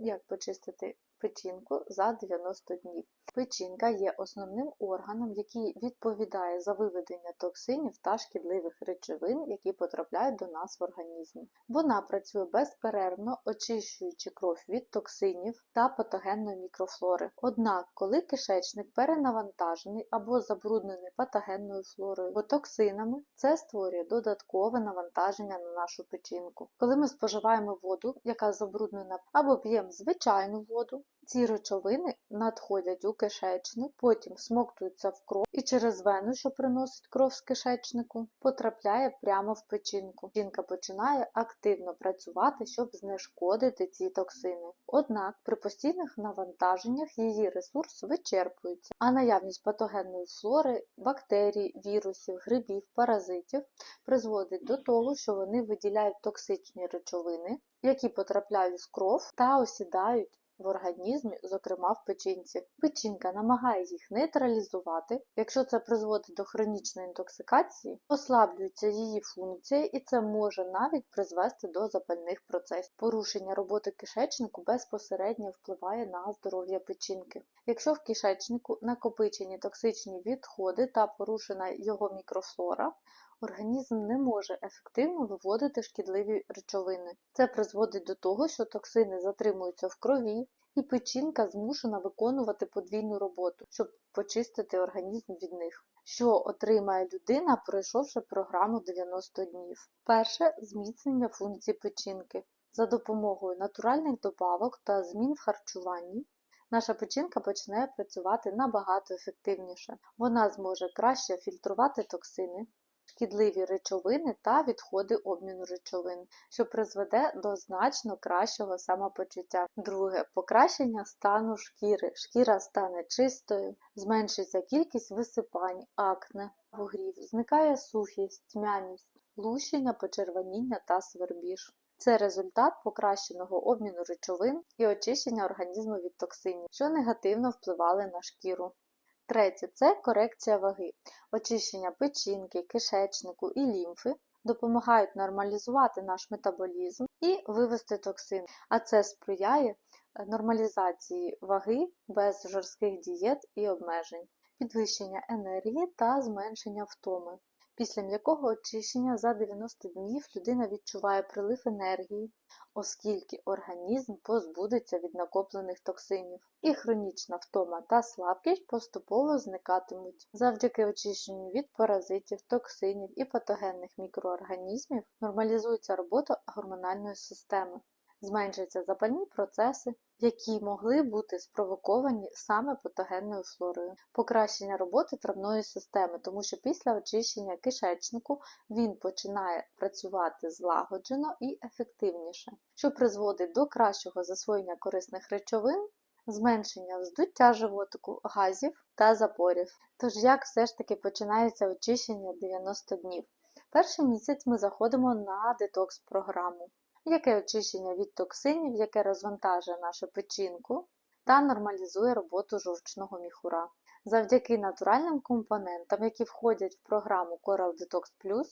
як почистити печінку за 90 днів. Печінка є основним органом, який відповідає за виведення токсинів та шкідливих речовин, які потрапляють до нас в організм. Вона працює безперервно, очищуючи кров від токсинів та патогенної мікрофлори. Однак, коли кишечник перенавантажений або забруднений патогенною флорою або токсинами, це створює додаткове навантаження на нашу печінку. Коли ми споживаємо воду, яка забруднена, або п'ємо звичайну воду, ці речовини надходять у кишечник, потім смоктуються в кров і через вену, що приносить кров з кишечнику, потрапляє прямо в печінку. Жінка починає активно працювати, щоб знешкодити ці токсини. Однак при постійних навантаженнях її ресурс вичерпується, а наявність патогенної флори, бактерій, вірусів, грибів, паразитів призводить до того, що вони виділяють токсичні речовини, які потрапляють в кров та осідають в організмі, зокрема в печінці. Печінка намагає їх нейтралізувати, якщо це призводить до хронічної інтоксикації, ослаблюється її функція і це може навіть призвести до запальних процесів. Порушення роботи кишечнику безпосередньо впливає на здоров'я печінки. Якщо в кишечнику накопичені токсичні відходи та порушена його мікрофлора, організм не може ефективно виводити шкідливі речовини. Це призводить до того, що токсини затримуються в крові, і печінка змушена виконувати подвійну роботу, щоб почистити організм від них. Що отримає людина, пройшовши програму 90 днів? Перше зміцнення функцій печінки. За допомогою натуральних добавок та змін в харчуванні наша печінка почне працювати набагато ефективніше. Вона зможе краще фільтрувати токсини, шкідливі речовини та відходи обміну речовин, що призведе до значно кращого самопочуття. Друге покращення стану шкіри. Шкіра стане чистою, зменшиться кількість висипань, акне, вугрів, зникає сухість, тьмяність, лущення, почервоніння та свербіж. Це результат покращеного обміну речовин і очищення організму від токсинів, що негативно впливали на шкіру. Третє це корекція ваги. Очищення печінки, кишечнику і лімфи допомагають нормалізувати наш метаболізм і вивести токсин, а це сприяє нормалізації ваги без жорстких дієт і обмежень, підвищення енергії та зменшення втоми. Після м'якого очищення за 90 днів людина відчуває прилив енергії, оскільки організм позбудеться від накоплених токсинів, і хронічна втома та слабкість поступово зникатимуть. Завдяки очищенню від паразитів, токсинів і патогенних мікроорганізмів нормалізується робота гормональної системи зменшаться запальні процеси, які могли бути спровоковані саме патогенною флорою, покращення роботи травної системи, тому що після очищення кишечнику він починає працювати злагоджено і ефективніше, що призводить до кращого засвоєння корисних речовин. Зменшення вздуття животику, газів та запорів. Тож, як все ж таки починається очищення 90 днів? Перший місяць ми заходимо на детокс-програму яке очищення від токсинів, яке розвантажує нашу печінку та нормалізує роботу жовчного міхура. Завдяки натуральним компонентам, які входять в програму Coral Detox Plus,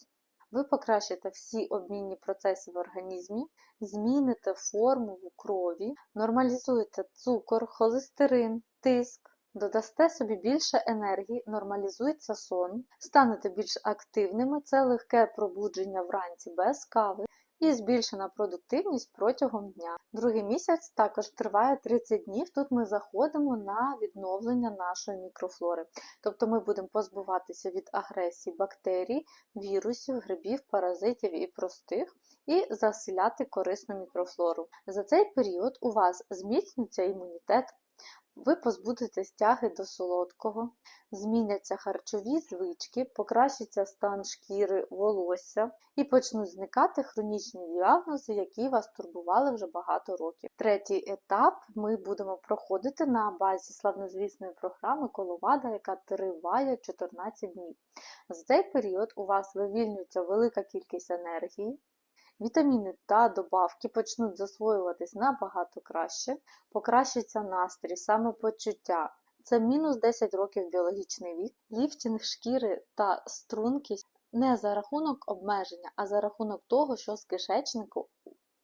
ви покращите всі обмінні процеси в організмі, зміните форму в крові, нормалізуєте цукор, холестерин, тиск, додасте собі більше енергії, нормалізується сон, станете більш активними, це легке пробудження вранці без кави, і збільшена продуктивність протягом дня. Другий місяць також триває 30 днів. Тут ми заходимо на відновлення нашої мікрофлори. Тобто ми будемо позбуватися від агресії бактерій, вірусів, грибів, паразитів і простих. І заселяти корисну мікрофлору. За цей період у вас зміцнюється імунітет, ви позбудетесь тяги до солодкого, зміняться харчові звички, покращиться стан шкіри, волосся і почнуть зникати хронічні діагнози, які вас турбували вже багато років. Третій етап ми будемо проходити на базі славнозвісної програми Коловада, яка триває 14 днів. За цей період у вас вивільнюється велика кількість енергії. Вітаміни та добавки почнуть засвоюватись набагато краще, покращиться настрій, самопочуття. Це мінус 10 років біологічний вік, ліфтінг шкіри та стрункість не за рахунок обмеження, а за рахунок того, що з кишечнику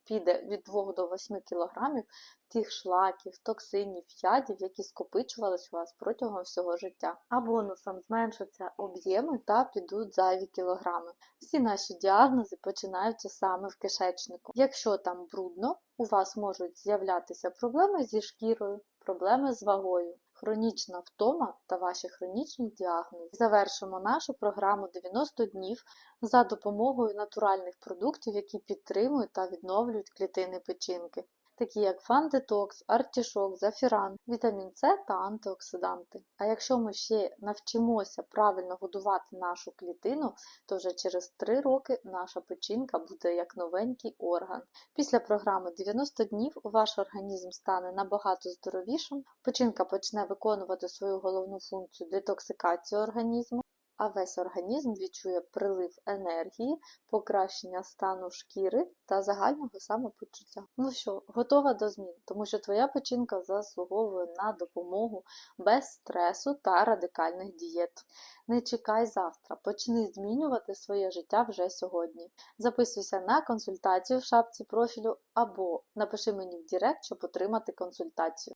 піде від 2 до 8 кг тих шлаків, токсинів, ядів, які скопичувались у вас протягом всього життя. А бонусом зменшаться об'єми та підуть зайві кілограми. Всі наші діагнози починаються саме в кишечнику. Якщо там брудно, у вас можуть з'являтися проблеми зі шкірою, проблеми з вагою, хронічна втома та ваші хронічні діагнози. Завершимо нашу програму 90 днів за допомогою натуральних продуктів, які підтримують та відновлюють клітини печінки, такі як фан-детокс, артішок, зафіран, вітамін С та антиоксиданти. А якщо ми ще навчимося правильно годувати нашу клітину, то вже через 3 роки наша печінка буде як новенький орган. Після програми 90 днів ваш організм стане набагато здоровішим, печінка почне виконувати свою головну функцію детоксикацію організму, а весь організм відчує прилив енергії, покращення стану шкіри та загального самопочуття. Ну що, готова до змін, тому що твоя печінка заслуговує на допомогу без стресу та радикальних дієт. Не чекай завтра, почни змінювати своє життя вже сьогодні. Записуйся на консультацію в шапці профілю або напиши мені в Директ, щоб отримати консультацію.